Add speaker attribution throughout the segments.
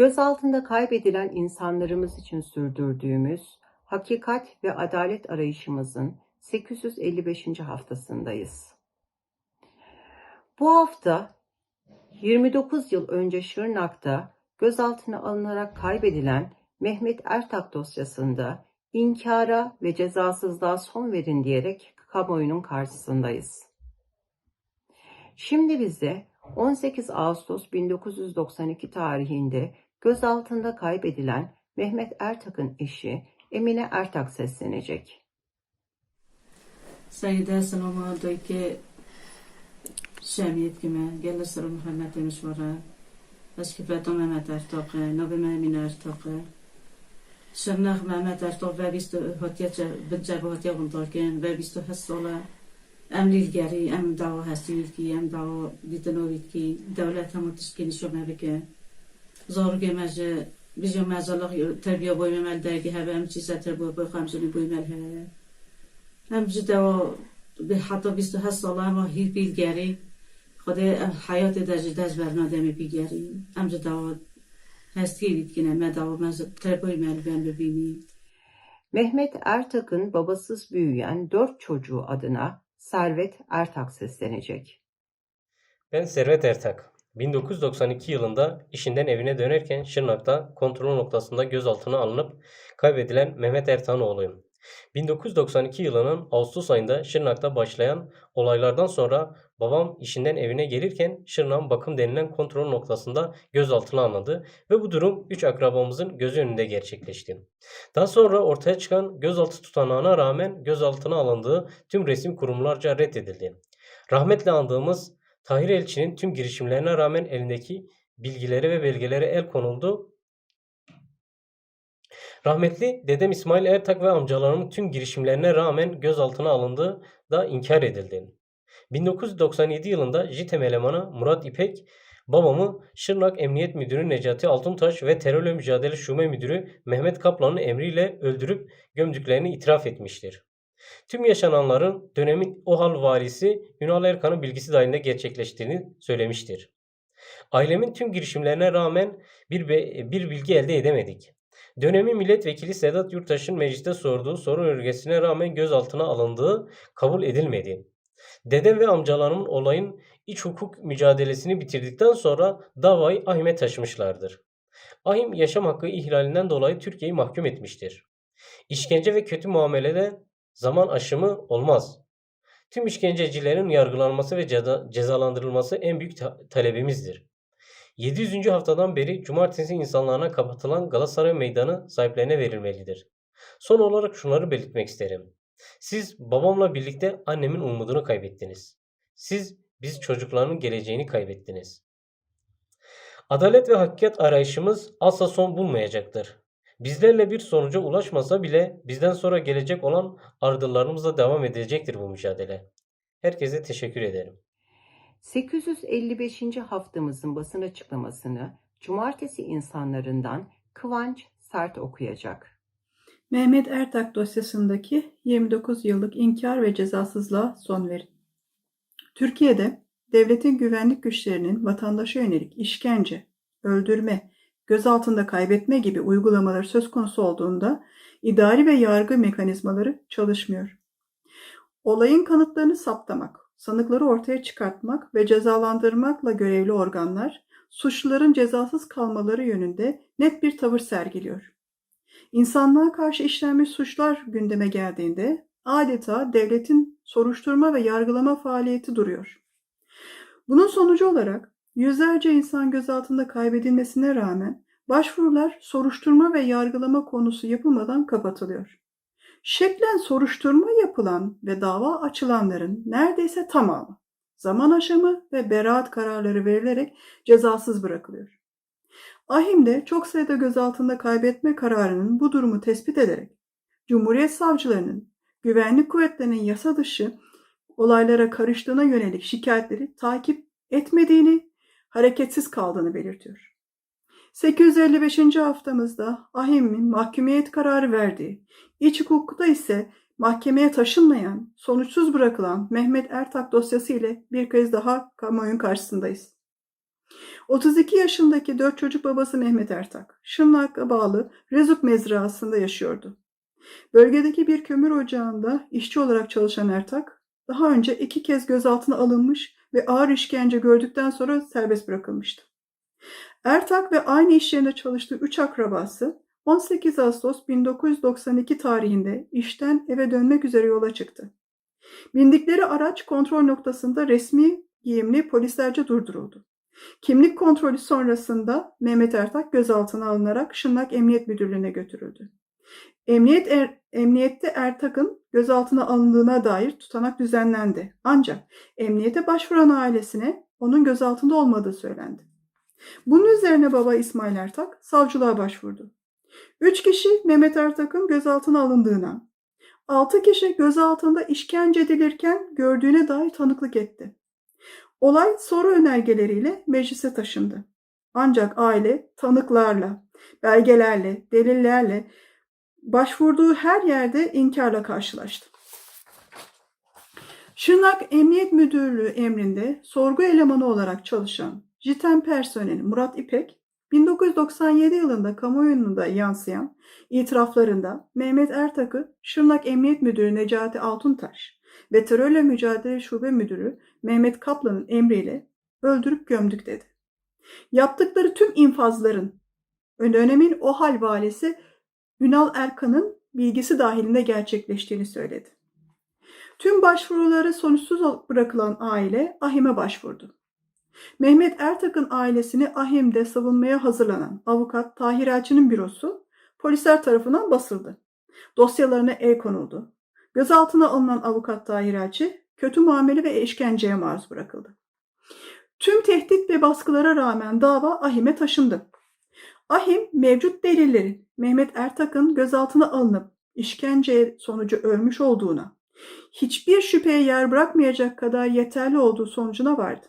Speaker 1: Gözaltında kaybedilen insanlarımız için sürdürdüğümüz hakikat ve adalet arayışımızın 855. haftasındayız. Bu hafta 29 yıl önce Şırnak'ta gözaltına alınarak kaybedilen Mehmet Ertak dosyasında inkara ve cezasızlığa son verin diyerek kamuoyunun karşısındayız. Şimdi biz de 18 Ağustos 1992 tarihinde gözaltında kaybedilen Mehmet Ertak'ın eşi Emine Ertak seslenecek.
Speaker 2: Saygıdeğer Sınavma'daki شنید که من گل سر محمد مشوره اش که بدام محمد ارتاقه ناب مهمین ارتاقه شمناخ محمد ارتاق و بیست هاتیه بجب هاتیه غندارکن و بیست و هست ساله. ام لیلگری ام دعوا هستی کی ام دعوا دیتنوید کی. دولت همون تشکیلی شما بکن زارگه مجه بیچه مزالاق تربیه بایم ممل درگی هبه. هم چیز تربیه بای خمزونی بایم مل هبه. هم جدا به حتی 27 ساله ما هیر بیلگری. خود حیات درجه دست برنادم بیگری هم جدا هستی بید که نه دوا من تربای ملبن ببینی
Speaker 1: Mehmet Ertak'ın babasız büyüyen dört çocuğu adına Servet Ertak seslenecek.
Speaker 3: Ben Servet Ertak. 1992 yılında işinden evine dönerken Şırnak'ta kontrol noktasında gözaltına alınıp kaybedilen Mehmet Ertak'ın oğluyum. 1992 yılının Ağustos ayında Şırnak'ta başlayan olaylardan sonra babam işinden evine gelirken Şırnak'ın bakım denilen kontrol noktasında gözaltına alındı ve bu durum 3 akrabamızın gözü önünde gerçekleşti. Daha sonra ortaya çıkan gözaltı tutanağına rağmen gözaltına alındığı tüm resim kurumlarca reddedildi. Rahmetle andığımız Tahir Elçi'nin tüm girişimlerine rağmen elindeki bilgilere ve belgelere el konuldu Rahmetli dedem İsmail Ertak ve amcalarımın tüm girişimlerine rağmen gözaltına alındığı da inkar edildi. 1997 yılında JITEM elemanı Murat İpek babamı Şırnak Emniyet Müdürü Necati Altuntaş ve Terörle Mücadele Şube Müdürü Mehmet Kaplan'ın emriyle öldürüp gömdüklerini itiraf etmiştir. Tüm yaşananların dönemin OHAL valisi Ünal Erkan'ın bilgisi dahilinde gerçekleştiğini söylemiştir. Ailemin tüm girişimlerine rağmen bir, bir bilgi elde edemedik. Dönemin milletvekili Sedat Yurttaş'ın mecliste sorduğu soru önergesine rağmen gözaltına alındığı kabul edilmedi. Dedem ve amcalarımın olayın iç hukuk mücadelesini bitirdikten sonra davayı AHİM'e taşımışlardır. AHİM yaşam hakkı ihlalinden dolayı Türkiye'yi mahkum etmiştir. İşkence ve kötü muamelede zaman aşımı olmaz. Tüm işkencecilerin yargılanması ve ceza- cezalandırılması en büyük ta- talebimizdir. 700. haftadan beri cumartesi insanlarına kapatılan Galatasaray Meydanı sahiplerine verilmelidir. Son olarak şunları belirtmek isterim. Siz babamla birlikte annemin umudunu kaybettiniz. Siz biz çocukların geleceğini kaybettiniz. Adalet ve hakikat arayışımız asla son bulmayacaktır. Bizlerle bir sonuca ulaşmasa bile bizden sonra gelecek olan ardıllarımızla devam edecektir bu mücadele. Herkese teşekkür ederim.
Speaker 1: 855. haftamızın basın açıklamasını cumartesi insanlarından Kıvanç Sert okuyacak.
Speaker 4: Mehmet Ertak dosyasındaki 29 yıllık inkar ve cezasızlığa son verin. Türkiye'de devletin güvenlik güçlerinin vatandaşa yönelik işkence, öldürme, gözaltında kaybetme gibi uygulamaları söz konusu olduğunda idari ve yargı mekanizmaları çalışmıyor. Olayın kanıtlarını saptamak, sanıkları ortaya çıkartmak ve cezalandırmakla görevli organlar suçluların cezasız kalmaları yönünde net bir tavır sergiliyor. İnsanlığa karşı işlenmiş suçlar gündeme geldiğinde adeta devletin soruşturma ve yargılama faaliyeti duruyor. Bunun sonucu olarak yüzlerce insan gözaltında kaybedilmesine rağmen başvurular soruşturma ve yargılama konusu yapılmadan kapatılıyor. Şeklen soruşturma yapılan ve dava açılanların neredeyse tamamı zaman aşımı ve beraat kararları verilerek cezasız bırakılıyor. Ahim'de çok sayıda gözaltında kaybetme kararının bu durumu tespit ederek Cumhuriyet savcılarının güvenlik kuvvetlerinin yasa dışı olaylara karıştığına yönelik şikayetleri takip etmediğini, hareketsiz kaldığını belirtiyor. 855. haftamızda Ahim'in mahkumiyet kararı verdiği, iç hukukta ise mahkemeye taşınmayan, sonuçsuz bırakılan Mehmet Ertak dosyası ile bir kez daha kamuoyun karşısındayız. 32 yaşındaki dört çocuk babası Mehmet Ertak, Şırnak'a bağlı Rezuk mezrasında yaşıyordu. Bölgedeki bir kömür ocağında işçi olarak çalışan Ertak, daha önce iki kez gözaltına alınmış ve ağır işkence gördükten sonra serbest bırakılmıştı. Ertak ve aynı iş yerinde çalıştığı üç akrabası 18 Ağustos 1992 tarihinde işten eve dönmek üzere yola çıktı. Bindikleri araç kontrol noktasında resmi giyimli polislerce durduruldu. Kimlik kontrolü sonrasında Mehmet Ertak gözaltına alınarak Şırnak Emniyet Müdürlüğü'ne götürüldü. Emniyet er, emniyette Ertak'ın gözaltına alındığına dair tutanak düzenlendi. Ancak emniyete başvuran ailesine onun gözaltında olmadığı söylendi. Bunun üzerine baba İsmail Ertak savcılığa başvurdu. Üç kişi Mehmet Ertak'ın gözaltına alındığına, altı kişi gözaltında işkence edilirken gördüğüne dair tanıklık etti. Olay soru önergeleriyle meclise taşındı. Ancak aile tanıklarla, belgelerle, delillerle başvurduğu her yerde inkarla karşılaştı. Şırnak Emniyet Müdürlüğü emrinde sorgu elemanı olarak çalışan JITEM personeli Murat İpek, 1997 yılında kamuoyunda yansıyan itiraflarında Mehmet Ertak'ı Şırnak Emniyet Müdürü Necati Altuntaş ve Terörle Mücadele Şube Müdürü Mehmet Kaplan'ın emriyle öldürüp gömdük dedi. Yaptıkları tüm infazların dönemin o hal valisi Ünal Erkan'ın bilgisi dahilinde gerçekleştiğini söyledi. Tüm başvuruları sonuçsuz bırakılan aile Ahim'e başvurdu. Mehmet Ertak'ın ailesini Ahim'de savunmaya hazırlanan avukat Tahir Elçi'nin bürosu polisler tarafından basıldı. Dosyalarına el konuldu. Gözaltına alınan avukat Tahir Elçi kötü muamele ve işkenceye maruz bırakıldı. Tüm tehdit ve baskılara rağmen dava Ahim'e taşındı. Ahim mevcut delillerin Mehmet Ertak'ın gözaltına alınıp işkence sonucu ölmüş olduğuna, hiçbir şüpheye yer bırakmayacak kadar yeterli olduğu sonucuna vardı.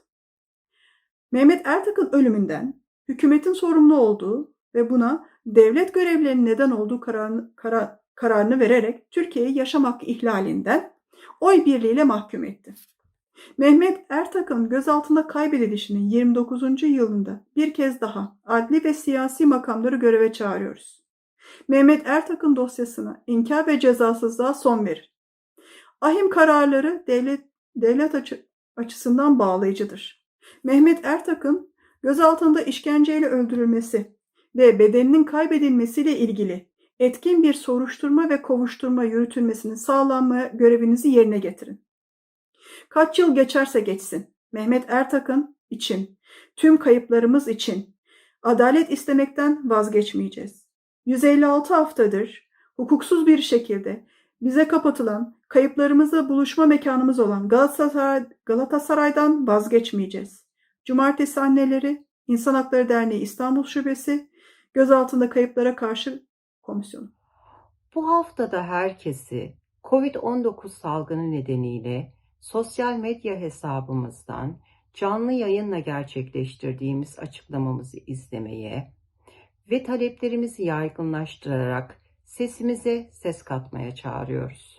Speaker 4: Mehmet Ertak'ın ölümünden hükümetin sorumlu olduğu ve buna devlet görevlerinin neden olduğu kararını, karar, kararını vererek Türkiye'yi yaşam hakkı ihlalinden oy birliğiyle mahkum etti. Mehmet Ertak'ın gözaltında kaybedilişinin 29. yılında bir kez daha adli ve siyasi makamları göreve çağırıyoruz. Mehmet Ertak'ın dosyasına inkar ve cezasızlığa son verir. Ahim kararları devlet, devlet açı, açısından bağlayıcıdır. Mehmet Ertak'ın gözaltında işkenceyle öldürülmesi ve bedeninin kaybedilmesiyle ilgili etkin bir soruşturma ve kovuşturma yürütülmesinin sağlanmaya görevinizi yerine getirin. Kaç yıl geçerse geçsin Mehmet Ertak'ın için, tüm kayıplarımız için adalet istemekten vazgeçmeyeceğiz. 156 haftadır hukuksuz bir şekilde bize kapatılan kayıplarımızla buluşma mekanımız olan Galatasaray, Galatasaray'dan vazgeçmeyeceğiz. Cumartesi Anneleri, İnsan Hakları Derneği İstanbul Şubesi, gözaltında kayıplara karşı komisyonu.
Speaker 1: Bu haftada herkesi COVID-19 salgını nedeniyle sosyal medya hesabımızdan canlı yayınla gerçekleştirdiğimiz açıklamamızı izlemeye ve taleplerimizi yaygınlaştırarak sesimize ses katmaya çağırıyoruz.